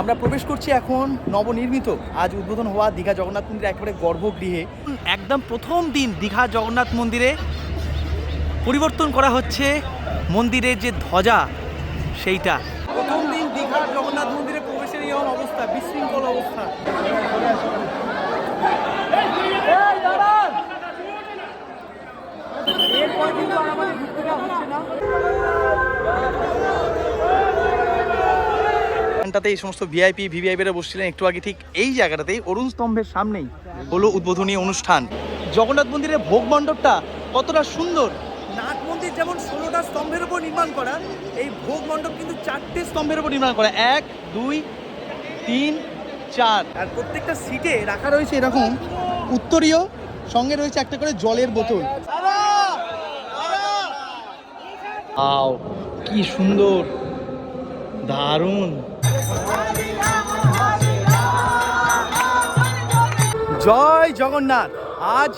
আমরা প্রবেশ করছি এখন নবনির্মিত আজ উদ্বোধন হওয়া দীঘা জগন্নাথ মন্দির একেবারে গর্ভগৃহে। একদম প্রথম দিন দীঘা জগন্নাথ মন্দিরে পরিবর্তন করা হচ্ছে মন্দিরের যে ধ্বজা সেইটা। প্রথম দিন দীঘার জগন্নাথ মন্দিরে প্রবেশের এই অবস্থা বিশৃঙ্খল অবস্থা। এরপর কিন্তু আর আমাদের হচ্ছে না। এখানটাতে এই সমস্ত ভিআইপি ভিভিআইপিরা বসছিলেন একটু আগে ঠিক এই জায়গাটাতেই অরুণ স্তম্ভের সামনেই হলো উদ্বোধনী অনুষ্ঠান। জগন্নাথ মন্দিরের ভোগ মণ্ডপটা কতটা সুন্দর। নাট মন্দির যেমন ষোলোটা স্তম্ভের উপর নির্মাণ করা এই ভোগ মণ্ডপ কিন্তু চারটে স্তম্ভের উপর নির্মাণ করা। এক দুই তিন চার। আর প্রত্যেকটা সিটে রাখা রয়েছে এরকম উত্তরীয় সঙ্গে রয়েছে একটা করে জলের বোতল। আও কি সুন্দর দারুণ। জয় জগন্নাথ। আজ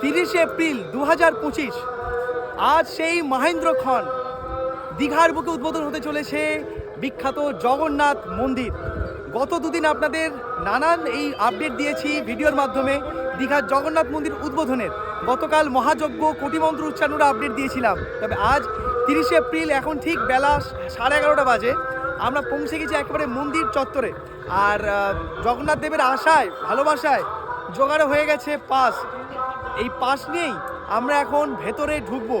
তিরিশে এপ্রিল দু হাজার পঁচিশ। আজ সেই মহেন্দ্র খন দীঘার বুকে উদ্বোধন হতে চলেছে বিখ্যাত জগন্নাথ মন্দির। গত দুদিন আপনাদের নানান এই আপডেট দিয়েছি ভিডিওর মাধ্যমে দীঘার জগন্নাথ মন্দির উদ্বোধনের। গতকাল মহাযজ্ঞ কোটিমন্ত্র উচ্চারণের আপডেট দিয়েছিলাম। তবে আজ তিরিশে এপ্রিল, এখন ঠিক বেলা সাড়ে এগারোটা বাজে। আমরা পৌঁছে গেছি একেবারে মন্দির চত্বরে। আর জগন্নাথ দেবের আশায়, ভালোবাসায় জোগাড় হয়ে গেছে পাস। এই পাস নিয়েই আমরা এখন ভেতরে ঢুকবো।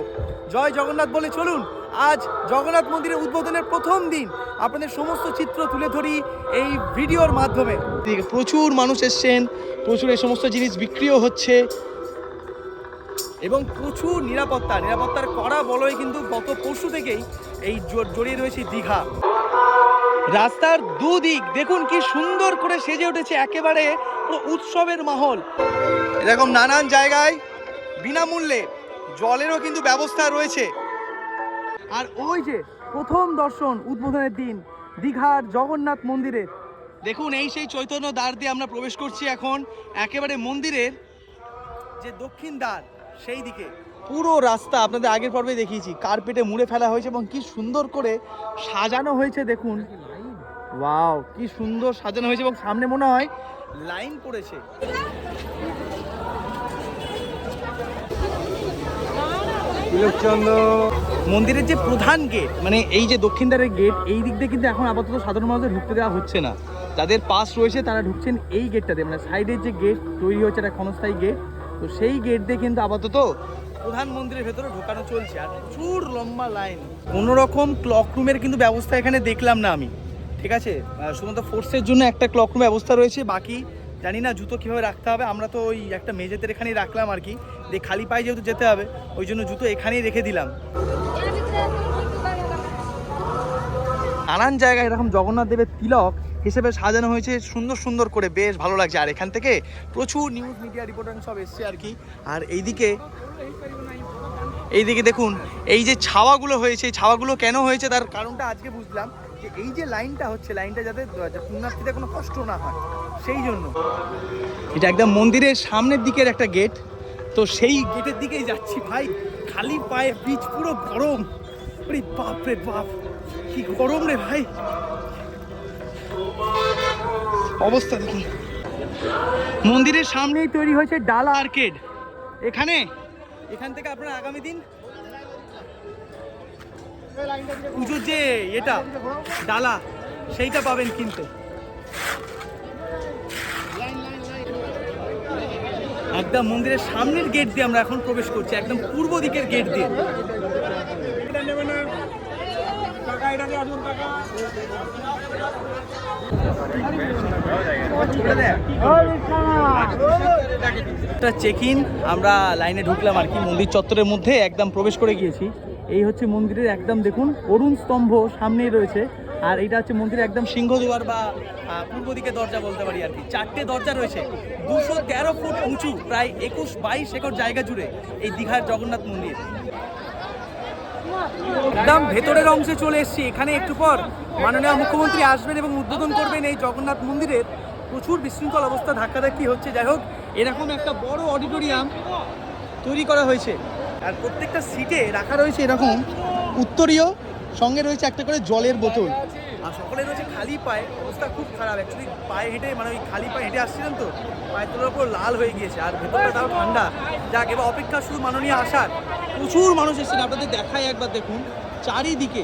জয় জগন্নাথ বলে চলুন আজ জগন্নাথ মন্দিরের উদ্বোধনের প্রথম দিন আপনাদের সমস্ত চিত্র তুলে ধরি এই ভিডিওর মাধ্যমে। প্রচুর মানুষ এসছেন প্রচুর এই সমস্ত জিনিস বিক্রিও হচ্ছে। এবং প্রচুর নিরাপত্তা নিরাপত্তার কড়া বলয় কিন্তু গত পরশু থেকেই এই জড়িয়ে রয়েছে দীঘা। রাস্তার দুদিক দেখুন কি সুন্দর করে সেজে উঠেছে একেবারে পুরো উৎসবের মাহল। এরকম নানান জায়গায় বিনামূল্যে জলেরও কিন্তু ব্যবস্থা রয়েছে। আর ওই যে প্রথম দর্শন উদ্বোধনের দিন দীঘার জগন্নাথ মন্দিরের দেখুন এই সেই চৈতন্য দ্বার দিয়ে আমরা প্রবেশ করছি এখন। একেবারে মন্দিরের যে দক্ষিণ দ্বার সেই দিকে। পুরো রাস্তা আপনাদের আগের পর্বে দেখিয়েছি। কার্পেটে মুড়ে ফেলা হয়েছে এবং কি সুন্দর করে সাজানো হয়েছে দেখুন। ওয়াও কি সুন্দর সাজানো হয়েছে এবং সামনে মনে হয় লাইন পড়েছে। মন্দিরের যে প্রধান গেট মানে এই যে দক্ষিণ দ্বারের গেট এই দিক দিয়ে কিন্তু এখন আপাতত সাধারণ মানুষদের ঢুকতে দেওয়া হচ্ছে না। যাদের পাস রয়েছে তারা ঢুকছেন এই গেটটাতে মানে সাইডের যে গেট তৈরি হচ্ছে একটা ক্ষণস্থায়ী গেট তো সেই গেট দিয়ে কিন্তু আপাতত প্রধান মন্দিরের ভেতরে ঢোকানো চলছে। আর প্রচুর লম্বা লাইন কোনো রকম ক্লক রুমের কিন্তু ব্যবস্থা এখানে দেখলাম না আমি। ঠিক আছে? শুধুমাত্র ফোর্সের জন্য একটা ক্লক রুম ব্যবস্থা রয়েছে। বাকি জানি না জুতো কীভাবে রাখতে হবে। আমরা তো ওই একটা মেঝেতে এখানেই রাখলাম আর কি। যে খালি পায়ে যেহেতু যেতে হবে, ওই জন্য জুতো এখানেই রেখে দিলাম। নানান জায়গায় এরকম জগন্নাথ দেবের তিলক হিসেবে সাজানো হয়েছে। সুন্দর সুন্দর করে বেশ ভালো লাগছে। আর এখান থেকে প্রচুর নিউজ মিডিয়া রিপোর্টার সব এসছে আর কি। আর এইদিকে এইদিকে দেখুন, এই যে ছাওয়াগুলো হয়েছে ছাওয়াগুলো কেন হয়েছে তার কারণটা আজকে বুঝলাম। যে এই যে লাইনটা হচ্ছে, লাইনটা যাতে পুণ্যার্থীদের কোনো কষ্ট না হয়, সেই জন্য। এটা একদম মন্দিরের সামনের দিকের একটা গেট তো সেই গেটের দিকেই যাচ্ছি। ভাই, খালি পায়ে বীজ পুরো গরম। আরে বাপ রে বাপ, কি গরম রে ভাই। অবস্থা দেখুন মন্দিরের সামনেই তৈরি হয়েছে ডালা আর্কেড। এখানে? এখান থেকে আপনারা আগামী দিন পুজোর যে এটা, ডালা, সেইটা পাবেন কিনতে। একদম মন্দিরের সামনের গেট দিয়ে আমরা এখন প্রবেশ করছি, একদম পূর্ব দিকের গেট দিয়ে। চেক ইন আমরা লাইনে ঢুকলাম আর কি, মন্দির চত্বরের মধ্যে একদম প্রবেশ করে গিয়েছি। এই হচ্ছে মন্দিরের একদম দেখুন, অরুণ স্তম্ভ সামনেই রয়েছে। আর এটা হচ্ছে মন্দিরের একদম সিংহদুয়ার বা পূর্ব দিকে দরজা বলতে পারি আর কি। চারটে দরজা রয়েছে। দুশো তেরো ফুট উঁচু, প্রায় একুশ বাইশ একর জায়গা জুড়ে এই দীঘার জগন্নাথ মন্দির। একদম ভেতরের অংশে চলে এসেছি। এখানে একটু পর মাননীয় মুখ্যমন্ত্রী আসবেন এবং উদ্বোধন করবেন এই জগন্নাথ মন্দিরের। প্রচুর বিশৃঙ্খল অবস্থা, ধাক্কাধাক্কি হচ্ছে। যাই হোক, এরকম একটা বড় অডিটোরিয়াম তৈরি করা হয়েছে। আর প্রত্যেকটা সিটে রাখা রয়েছে এরকম উত্তরীয়, সঙ্গে রয়েছে একটা করে জলের বোতল। আর সকলে রয়েছে খালি পায়ে। অবস্থা খুব খারাপ। অ্যাকচুয়ালি পায়ে হেঁটে মানে ওই খালি পায়ে হেঁটে আসছিলাম তো, পায়ের তোলার উপর লাল হয়ে গিয়েছে আর ভেতরটা তাও ঠান্ডা। যাক, এবার অপেক্ষা শুধু মাননীয় আসার। প্রচুর মানুষ এসেছেন, আপনাদের দেখাই একবার দেখুন। চারিদিকে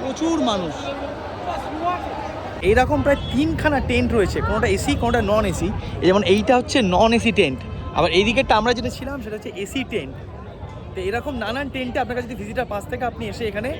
প্রচুর মানুষ। এইরকম প্রায় তিনখানা টেন্ট রয়েছে, কোনোটা এসি কোনোটা নন এসি যেমন এইটা হচ্ছে নন এসি টেন্ট আবার এই দিকেরটা আমরা যেটা ছিলাম, সেটা হচ্ছে এসি টেন্ট তো এরকম নানান টেন্টে আপনার কাছে যদি ভিজিটার পাস থেকে আপনি এসে এখানে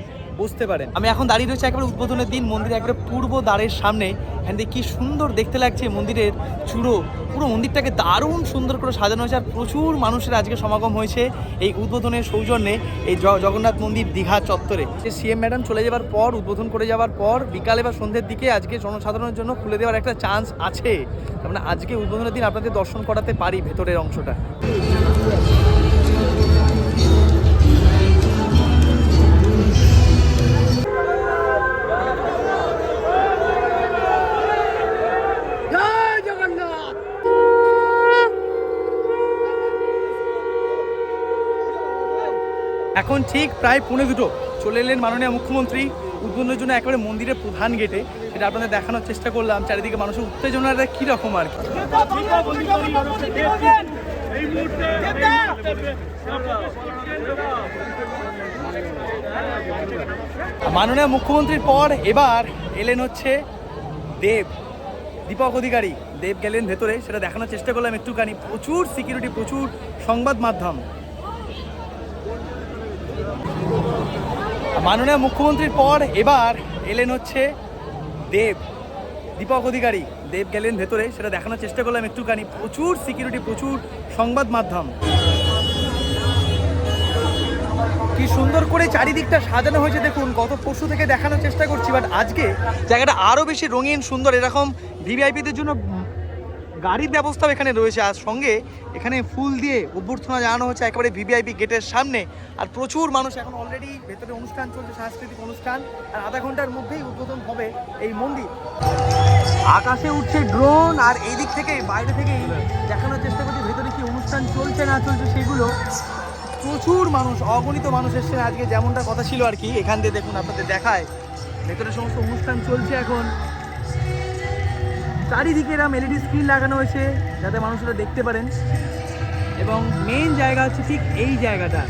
বসতে পারেন। আমি এখন দাঁড়িয়ে রয়েছে একেবারে উদ্বোধনের দিন মন্দিরে একেবারে পূর্ব দ্বারের সামনে। এখান থেকে কি সুন্দর দেখতে লাগছে মন্দিরের চূড়ো। পুরো মন্দিরটাকে দারুণ সুন্দর করে সাজানো হয়েছে আর প্রচুর মানুষের আজকে সমাগম হয়েছে এই উদ্বোধনের সৌজন্যে এই জগন্নাথ মন্দির দীঘা চত্বরে। সিএম ম্যাডাম চলে যাওয়ার পর উদ্বোধন করে যাওয়ার পর বিকালে বা সন্ধ্যের দিকে আজকে জনসাধারণের জন্য খুলে দেওয়ার একটা চান্স আছে। তার মানে আজকে উদ্বোধনের দিন আপনাদের দর্শন করাতে পারি ভেতরের অংশটা। এখন ঠিক প্রায় পৌনে দুটো চলে এলেন মাননীয় মুখ্যমন্ত্রী। উদ্বোধনের জন্য একেবারে মন্দিরের প্রধান গেটে। সেটা আপনাদের দেখানোর চেষ্টা করলাম। চারিদিকে মানুষের উত্তেজনাটা কীরকম আর কি? মাননীয় মুখ্যমন্ত্রীর পর এবার এলেন হচ্ছে দেব, দীপক অধিকারী। দেব গেলেন ভেতরে, সেটা দেখানোর চেষ্টা করলাম একটুখানি। প্রচুর সিকিউরিটি প্রচুর সংবাদ মাধ্যম। মাননীয় মুখ্যমন্ত্রীর পর এবার এলেন হচ্ছে দেব, দীপক অধিকারী। দেব গেলেন ভেতরে, সেটা দেখানোর চেষ্টা করলাম একটুখানি। প্রচুর সিকিউরিটি প্রচুর সংবাদ মাধ্যম। কি সুন্দর করে চারিদিকটা সাজানো হয়েছে, দেখুন গত পরশু থেকে দেখানোর চেষ্টা করছি বাট আজকে জায়গাটা আরও বেশি রঙিন, সুন্দর, এরকম ভিভিআইপিদের জন্য গাড়ির ব্যবস্থাও এখানে রয়েছে। আর সঙ্গে এখানে ফুল দিয়ে অভ্যর্থনা জানানো হচ্ছে একেবারে ভিভিআইপি গেটের সামনে। আর প্রচুর মানুষ এখন অলরেডি ভেতরে অনুষ্ঠান চলছে, সাংস্কৃতিক অনুষ্ঠান। আর আধা ঘণ্টার মধ্যেই উদ্বোধন হবে এই মন্দির। আকাশে উঠছে ড্রোন আর এই দিক থেকে, বাইরে থেকেই দেখানোর চেষ্টা করছি, ভেতরে কি অনুষ্ঠান চলছে না চলছে সেগুলো। প্রচুর মানুষ, অগণিত মানুষ এসছে আজকে যেমনটা কথা ছিল আর কি। এখান দিয়ে দেখুন আপনাদের দেখায়। ভেতরে সমস্ত অনুষ্ঠান চলছে এখন। চারিদিকে এরম এলইডি স্ক্রিন লাগানো হয়েছে, যাতে মানুষরা দেখতে পারেন। এবং মেইন জায়গা হচ্ছে ঠিক এই জায়গাটা।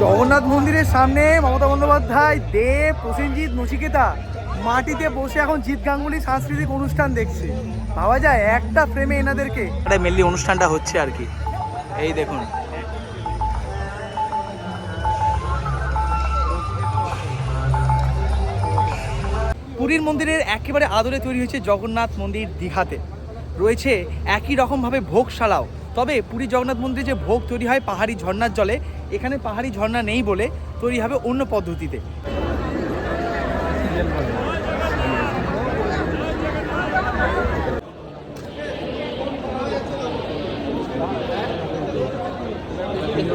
জগন্নাথ মন্দিরের সামনে মমতা বন্দ্যোপাধ্যায়, দেব, প্রসেনজিৎ, নচিকেতা মাটিতে বসে এখন জিৎ গাঙ্গুলি সাংস্কৃতিক অনুষ্ঠান দেখছে। ভাবা যায় একটা ফ্রেমে এনাদেরকে। মেনলি অনুষ্ঠানটা হচ্ছে আর কি। এই দেখুন। পুরীর মন্দিরের একেবারে আদরে তৈরি হয়েছে জগন্নাথ মন্দির দীঘাতে। রয়েছে একই রকমভাবে ভোগশালাও। তবে পুরী জগন্নাথ মন্দিরে যে ভোগ তৈরি হয় পাহাড়ি ঝর্ণার জলে, এখানে পাহাড়ি ঝর্ণা নেই বলে তৈরি হবে অন্য পদ্ধতিতে।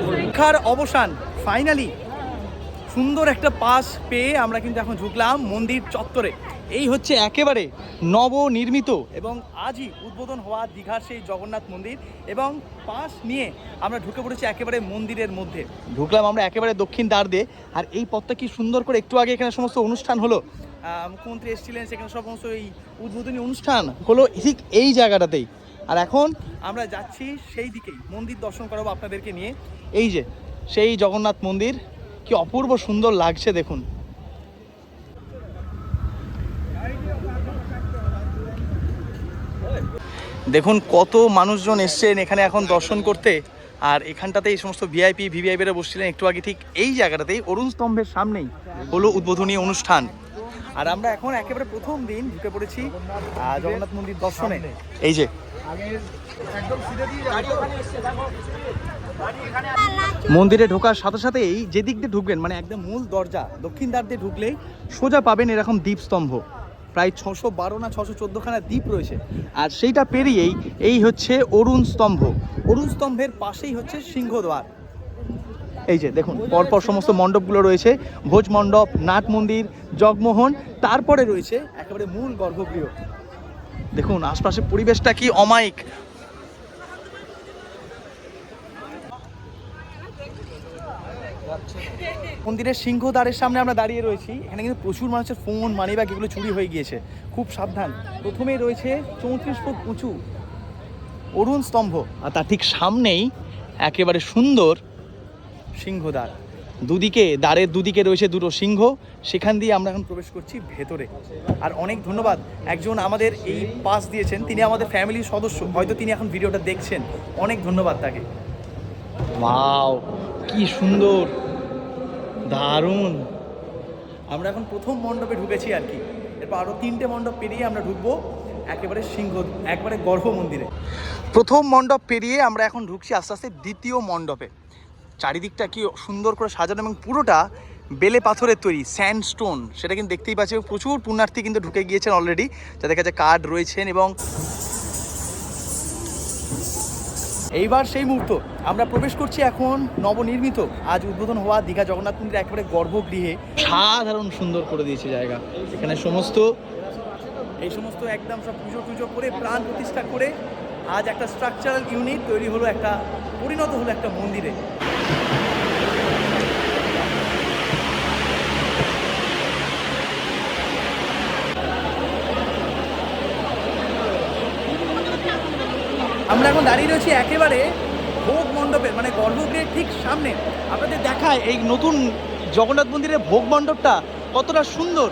পরীক্ষার অবসান ফাইনালি সুন্দর একটা পাস পেয়ে আমরা কিন্তু এখন ঢুকলাম মন্দির চত্বরে। এই হচ্ছে একেবারে নবনির্মিত এবং আজই উদ্বোধন হওয়া দীঘার সেই জগন্নাথ মন্দির এবং পাস নিয়ে আমরা ঢুকে পড়েছি একেবারে মন্দিরের মধ্যে। ঢুকলাম আমরা একেবারে দক্ষিণ দ্বার দিয়ে। আর এই পথটা কি সুন্দর করে একটু আগে এখানে সমস্ত অনুষ্ঠান হলো? মুখ্যমন্ত্রী এসেছিলেন, সেখানে সমস্ত এই উদ্বোধনী অনুষ্ঠান হলো ঠিক এই জায়গাটাতেই। আর এখন আমরা যাচ্ছি সেই দিকেই। মন্দির দর্শন করাবো আপনাদেরকে নিয়ে। এই যে, সেই জগন্নাথ মন্দির। কি অপূর্ব সুন্দর লাগছে দেখুন। দেখুন কত মানুষজন এসছেন এখানে এখন দর্শন করতে। আর এখানটাতে এই সমস্ত ভিআইপি ভিভিআইপিরা বসছিলেন একটু আগে ঠিক এই জায়গাটাতেই। অরুণ স্তম্ভের সামনেই হলো উদ্বোধনী অনুষ্ঠান। আর আমরা এখন একেবারে প্রথম দিন ঢুকে পড়েছি জগন্নাথ মন্দির দর্শনে। এই যে। মন্দিরে ঢোকার সাথে সাথেই যে দিক দিয়ে ঢুকবেন মানে একদম মূল দরজা, দক্ষিণ দ্বার দিয়ে ঢুকলেই সোজা পাবেন এরকম দ্বীপস্তম্ভ প্রায় ছশো বারো না ছশো চোদ্দোখানা দ্বীপ রয়েছে। আর সেইটা পেরিয়েই এই হচ্ছে অরুণ স্তম্ভ। অরুণ স্তম্ভের পাশেই হচ্ছে সিংহদ্বার। এই যে দেখুন, পরপর সমস্ত মণ্ডপগুলো রয়েছে। ভোজ মণ্ডপ, নাট মন্দির, জগমোহন, তারপরে রয়েছে একেবারে মূল গর্ভগৃহ। দেখুন, আশপাশের পরিবেশটা কি অমায়িক। মন্দিরের সিংহদ্বারের সামনে আমরা দাঁড়িয়ে রয়েছি। এখানে কিন্তু প্রচুর মানুষের ফোন মানি ব্যাগ এগুলো চুরি হয়ে গিয়েছে। খুব সাবধান। প্রথমেই রয়েছে চৌত্রিশ ফুট উঁচু অরুণ স্তম্ভ আর তার ঠিক সামনেই একেবারে সুন্দর সিংহদ্বার। দুদিকে, দ্বারের দুদিকে রয়েছে দুটো সিংহ। সেখান দিয়ে আমরা এখন প্রবেশ করছি ভেতরে। আর অনেক ধন্যবাদ। একজন আমাদের এই পাস দিয়েছেন। তিনি আমাদের ফ্যামিলির সদস্য। হয়তো তিনি এখন ভিডিওটা দেখছেন। অনেক ধন্যবাদ তাকে। ওয়াও কি সুন্দর! দারুণ। আমরা এখন প্রথম মণ্ডপে ঢুকেছি আর কি। এরপর আরও তিনটে মণ্ডপ পেরিয়ে আমরা ঢুকবো একেবারে সিংহ একবারে গর্ভ মন্দিরে। প্রথম মণ্ডপ পেরিয়ে আমরা এখন ঢুকছি আস্তে আস্তে দ্বিতীয় মণ্ডপে। চারিদিকটা কি সুন্দর করে সাজানো এবং পুরোটা বেলে পাথরের তৈরি স্যান্ডস্টোন সেটা কিন্তু দেখতেই পাচ্ছি প্রচুর পুণ্যার্থী কিন্তু ঢুকে গিয়েছেন অলরেডি যাদের কাছে কার্ড রয়েছেন এবং এইবার সেই মুহূর্ত। আমরা প্রবেশ করছি এখন নবনির্মিত। আজ উদ্বোধন হওয়া দীঘা জগন্নাথ মন্দির একেবারে গর্ভগৃহে। সাধারণ সুন্দর করে দিয়েছে জায়গা। এখানে সমস্ত এই সমস্ত একদম সব পুজো টুজো করে প্রাণ প্রতিষ্ঠা করে আজ একটা স্ট্রাকচারাল ইউনিট তৈরি হলো একটা পরিণত হলো একটা মন্দিরে। দাঁড়িয়ে রয়েছি একেবারে ভোগ মণ্ডপের মানে গর্ভগৃহের ঠিক সামনে। আপনাদের দেখায় এই নতুন জগন্নাথ মন্দিরের ভোগ মণ্ডপটা কতটা সুন্দর।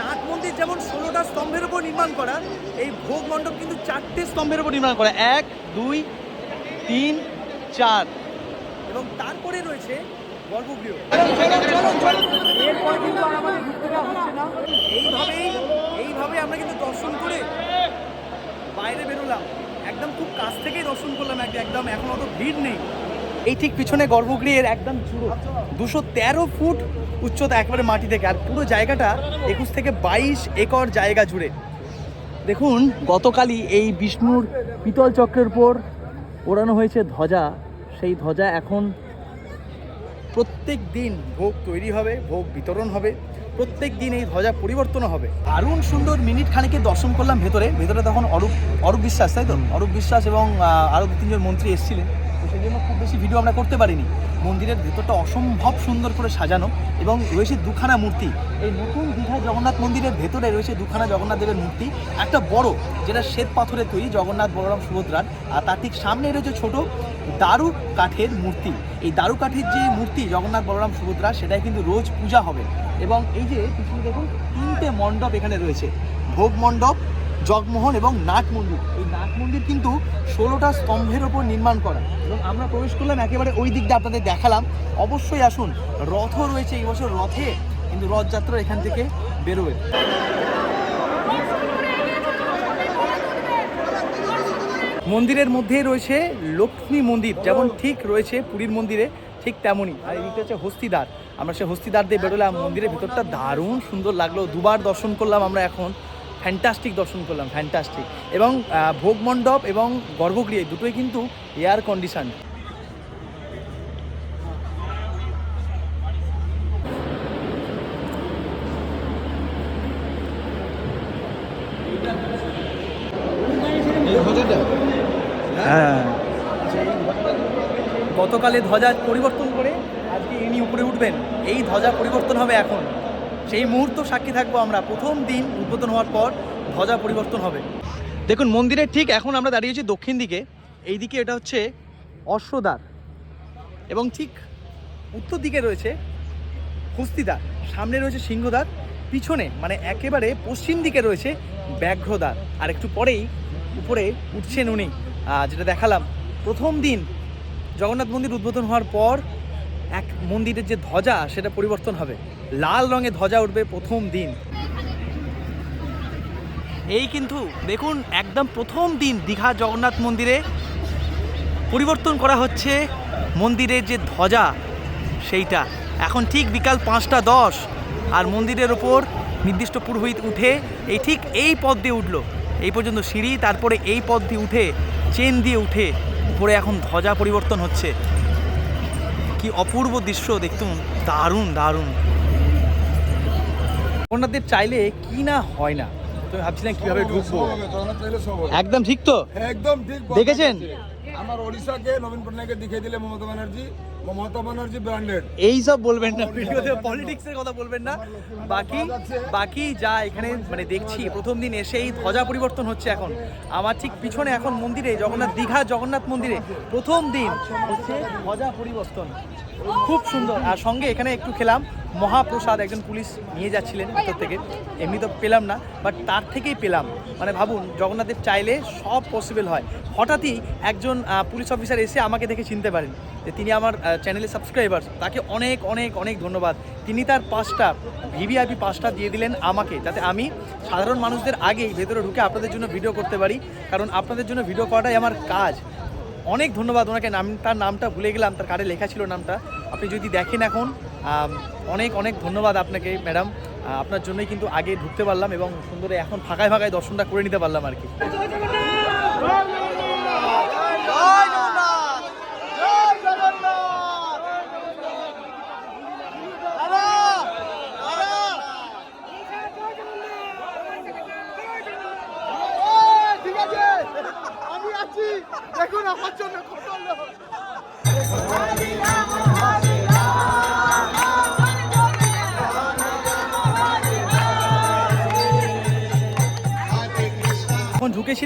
নাট মন্দির যেমন ষোলোটা স্তম্ভের উপর নির্মাণ করা, এই ভোগ মণ্ডপ কিন্তু চারটে স্তম্ভের উপর নির্মাণ করা। এক, দুই, তিন, চার। এবং তারপরে রয়েছে গর্ভগৃহ। এইভাবেই এইভাবে আমরা কিন্তু দর্শন করে বাইরে বেরোলাম। একদম খুব কাছ থেকেই দর্শন করলাম এক- একদম, এখন অত ভিড় নেই। এই ঠিক পিছনে গর্ভগৃহের একদম চূড়ো, দুশো তেরো ফুট উচ্চতা একবারে মাটি থেকে, আর পুরো জায়গাটা একুশ থেকে বাইশ একর জায়গা জুড়ে। দেখুন, গতকালই এই বিষ্ণুর পিতল চক্রের উপর ওড়ানো হয়েছে ধ্বজা। সেই ধ্বজা এখন প্রত্যেক দিন ভোগ তৈরি হবে, ভোগ বিতরণ হবে। প্রত্যেক দিন এই ধ্বজা পরিবর্তন হবে। দারুণ সুন্দর মিনিট খানিকে দর্শন করলাম ভেতরে। ভেতরে তখন অরূপ অরূপ বিশ্বাস তাই তো? অরূপ বিশ্বাস এবং আরও দু তিনজন মন্ত্রী এসেছিলেন। তো সেই জন্য খুব বেশি ভিডিও আমরা করতে পারিনি। মন্দিরের ভেতরটা অসম্ভব সুন্দর করে সাজানো এবং রয়েছে দুখানা মূর্তি। এই নতুন দীঘা জগন্নাথ মন্দিরের ভেতরে রয়েছে দুখানা জগন্নাথ দেবের মূর্তি। একটা বড় যেটা শ্বেত পাথরের তৈরি জগন্নাথ বলরাম সুভদ্রার। আর তার ঠিক সামনে রয়েছে ছোট দারু কাঠের মূর্তি। এই দারু কাঠের যে মূর্তি জগন্নাথ বলরাম সুভদ্রা সেটাই কিন্তু রোজ পূজা হবে। এবং এই যে পিছনে দেখুন, তিনটে মণ্ডপ এখানে রয়েছে। ভোগ মণ্ডপ, জগমোহন এবং নাট মন্দির। এই নাট মন্দির কিন্তু ষোলোটা স্তম্ভের ওপর নির্মাণ করা। এবং আমরা প্রবেশ করলাম, একেবারে ওই দিকটা আপনাদের দেখালাম। অবশ্যই আসুন, রথও রয়েছে এই বছর রথে। কিন্তু রথযাত্রা এখান থেকে বেরোবে। মন্দিরের মধ্যেই রয়েছে লক্ষ্মী মন্দির, যেমন ঠিক রয়েছে পুরীর মন্দিরে, ঠিক তেমনই। আর এইটা হচ্ছে হস্তিদার। আমরা সে হস্তিদার দিয়ে বেরোলাম, মন্দিরের ভিতরটা দারুণ সুন্দর লাগল। দুবার দর্শন করলাম আমরা এখন। ফ্যান্টাস্টিক দর্শন করলাম ফ্যান্টাস্টিক এবং ভোগমণ্ডপ ভোগ মণ্ডপ এবং গর্ভগৃহ দুটোই কিন্তু এয়ার কন্ডিশন হ্যাঁ। গতকালে ধ্বজা পরিবর্তন করে আজকে ইনি উপরে উঠবেন। এই ধ্বজা পরিবর্তন হবে এখন। সেই মুহূর্ত সাক্ষী থাকব আমরা। প্রথম দিন উদ্বোধন হওয়ার পর ধ্বজা পরিবর্তন হবে। দেখুন মন্দিরের ঠিক এখন আমরা দাঁড়িয়েছি দক্ষিণ দিকে। এই দিকে এটা হচ্ছে অশ্বদ্বার। এবং ঠিক উত্তর দিকে রয়েছে হস্তিদ্বার সামনে রয়েছে সিংহদ্বার। পিছনে মানে একেবারে পশ্চিম দিকে রয়েছে ব্যাঘ্রদ্বার। আর একটু পরেই উপরে উঠছেন উনি। যেটা দেখালাম, প্রথম দিন জগন্নাথ মন্দির উদ্বোধন হওয়ার পর এক মন্দিরের যে ধ্বজা, সেটা পরিবর্তন হবে। লাল রঙের ধ্বজা উঠবে প্রথম দিন। এই কিন্তু দেখুন, একদম প্রথম দিন দীঘা জগন্নাথ মন্দিরে পরিবর্তন করা হচ্ছে মন্দিরের যে ধ্বজা, সেইটা। এখন ঠিক বিকাল পাঁচটা দশ, আর মন্দিরের ওপর নির্দিষ্ট পুরোহিত উঠে, এই ঠিক এই পথ দিয়ে উঠল। এই পর্যন্ত সিঁড়ি, তারপরে এই পথ দিয়ে উঠে চেন দিয়ে উঠে উপরে এখন ধ্বজা পরিবর্তন হচ্ছে। কি অপূর্ব দৃশ্য দেখতুম দারুণ দারুণ। জগন্নাথদেব চাইলে কি না হয় না। তুমি ভাবছিলাম কীভাবে ঢুকবো। একদম ঠিক তো? একদম ঠিক দেখেছেন। আমার ওড়িশাকে নবীন পটনায়ককে দেখিয়ে দিলে মমতা ব্যানার্জি মমতা ব্যানার্জি ব্র্যান্ডেড এই সব বলবেন না। ভিডিওতে পলিটিক্সের কথা বলবেন না। বাকি বাকি যা এখানে মানে দেখছি প্রথম দিন এসেই ধ্বজা পরিবর্তন হচ্ছে এখন। আমার ঠিক পিছনে এখন মন্দিরে জগন্নাথ দীঘা জগন্নাথ মন্দিরে প্রথম দিন হচ্ছে ধ্বজা পরিবর্তন। খুব সুন্দর। আর সঙ্গে এখানে একটু খেলাম। মহাপ্রসাদ একজন পুলিশ নিয়ে যাচ্ছিলেন ভিতর থেকে। এমনি তো পেলাম না বাট তার থেকেই পেলাম। মানে ভাবুন জগন্নাথের চাইলে সব পসিবল হয়। হঠাৎই একজন পুলিশ অফিসার এসে আমাকে দেখে চিনতে পারেন যে তিনি আমার চ্যানেলের সাবস্ক্রাইবার তাকে অনেক অনেক অনেক ধন্যবাদ। তিনি তার পাঁচটা ভিভিআইপি পাঁচটা দিয়ে দিলেন আমাকে, যাতে আমি সাধারণ মানুষদের আগেই ভেতরে ঢুকে আপনাদের জন্য ভিডিও করতে পারি। কারণ আপনাদের জন্য ভিডিও করাটাই আমার কাজ। অনেক ধন্যবাদ, ওনাকে নাম, তার নামটা ভুলে গেলাম, তার কার্ডে লেখা ছিল নামটা। আপনি যদি দেখেন এখন অনেক অনেক ধন্যবাদ আপনাকে, ম্যাডাম। আপনার জন্যই কিন্তু আগে ঢুকতে পারলাম এবং সুন্দরে এখন ফাঁকায় ফাঁকায় দর্শনটা করে নিতে পারলাম আর কি।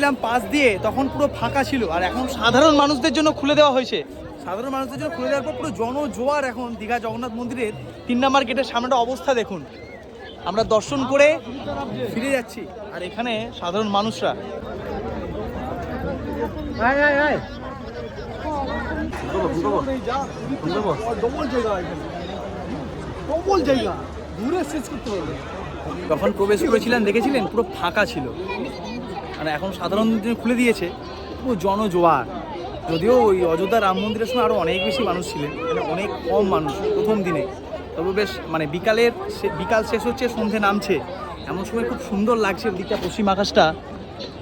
যখন ঢুকেছিলাম পাশ দিয়ে তখন পুরো ফাঁকা ছিল। আর এখন সাধারণ মানুষদের জন্য খুলে দেওয়া হয়েছে। সাধারণ মানুষদের জন্য খুলে দেওয়ার পর পুরো জনজোয়ার এখন দীঘা জগন্নাথ মন্দিরের তিন নম্বর গেটের সামনেটা অবস্থা দেখুন। আমরা দর্শন করে ফিরে যাচ্ছি। আর এখানে সাধারণ মানুষরা। যখন প্রবেশ করেছিলেন দেখেছিলেন? পুরো ফাঁকা ছিল। মানে এখন সাধারণ দিনে খুলে দিয়েছে পুরো জনজোয়ার। যদিও ওই অযোধ্যা রাম মন্দিরের সময় আরও অনেক বেশি মানুষ ছিলেন মানে অনেক কম মানুষ প্রথম দিনে। তবে বেশ মানে বিকালের বিকাল শেষ হচ্ছে, সন্ধে নামছে। এমন সময় খুব সুন্দর লাগছে ওদিকটা, পশ্চিম আকাশটা।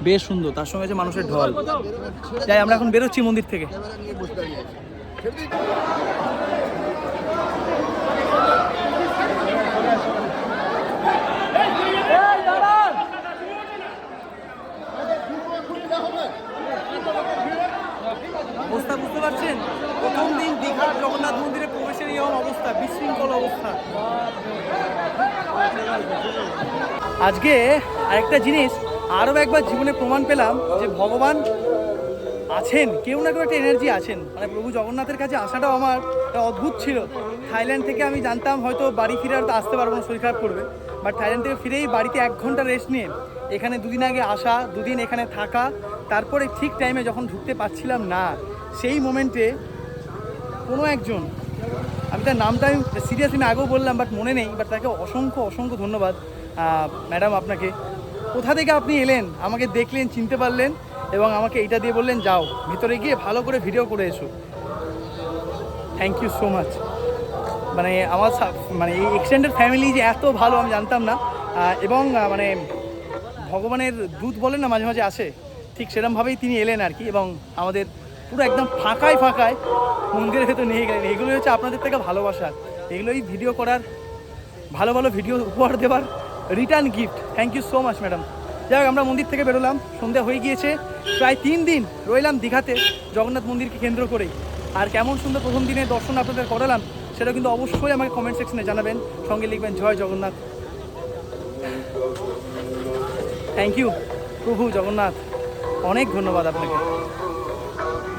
বেশ সুন্দর, তার সঙ্গে যে মানুষের ঢল। যাই, আমরা এখন বেরোচ্ছি মন্দির থেকে অবস্থা বুঝতে পারছেন প্রথম দিন দীঘার জগন্নাথ মন্দিরে প্রবেশের এরকম অবস্থা, বিশৃঙ্খল অবস্থা। আজকে আরেকটা জিনিস, আরও একবার জীবনে প্রমাণ পেলাম যে ভগবান আছেন, কেউ না কেউ একটা এনার্জি আছেন। মানে প্রভু জগন্নাথের কাছে আসাটাও আমার অদ্ভুত ছিল। থাইল্যান্ড থেকে আমি জানতাম হয়তো বাড়ি ফিরে আর তো আসতে পারব না, শরীর খারাপ করবে। বাট থাইল্যান্ড থেকে ফিরেই বাড়িতে এক ঘণ্টা রেস্ট নিয়ে, এখানে দুদিন আগে আসা, দুদিন এখানে থাকা, তারপরে ঠিক টাইমে যখন ঢুকতে পারছিলাম না সেই মোমেন্টে কোনো একজন, আমি তার নামটা আমি সিরিয়াস আমি আগেও বললাম বাট মনে নেই বাট তাকে অসংখ্য অসংখ্য ধন্যবাদ। ম্যাডাম আপনাকে। কোথা থেকে আপনি এলেন? আমাকে দেখলেন, চিনতে পারলেন, এবং আমাকে এইটা দিয়ে বললেন, যাও, ভিতরে গিয়ে ভালো করে ভিডিও করে এসো। থ্যাংক ইউ সো মাচ মানে আমার মানে এই এক্সটেন্ডেড ফ্যামিলি যে এত ভালো, আমি জানতাম না। এবং মানে ভগবানের দূত বলেন না, মাঝে মাঝে আসে, ঠিক সেরকমভাবেই তিনি এলেন আর কি, এবং আমাদের পুরো একদম ফাঁকায় ফাঁকায় মন্দিরের ভেতর নিয়ে গেলেন। এগুলোই হচ্ছে আপনাদের থেকে ভালোবাসা। এগুলোই ভিডিও করার, ভালো ভালো ভিডিও উপহার দেওয়ার return gift thank you so much madam যাই আমরা মন্দির থেকে বেরোলাম। সন্ধ্যা হয়ে গিয়েছে। প্রায় তিন দিন রইলাম দীঘাতে জগন্নাথ মন্দিরকে কেন্দ্র করেই। আর কেমন সুন্দর প্রথম দিনে দর্শন আপনাদের করালাম সেটা কিন্তু অবশ্যই আমাকে কমেন্ট সেকশনে জানাবেন। সঙ্গে লিখবেন, জয় জগন্নাথ। থ্যাংক ইউ প্রভু জগন্নাথ। অনেক ধন্যবাদ আপনাকে।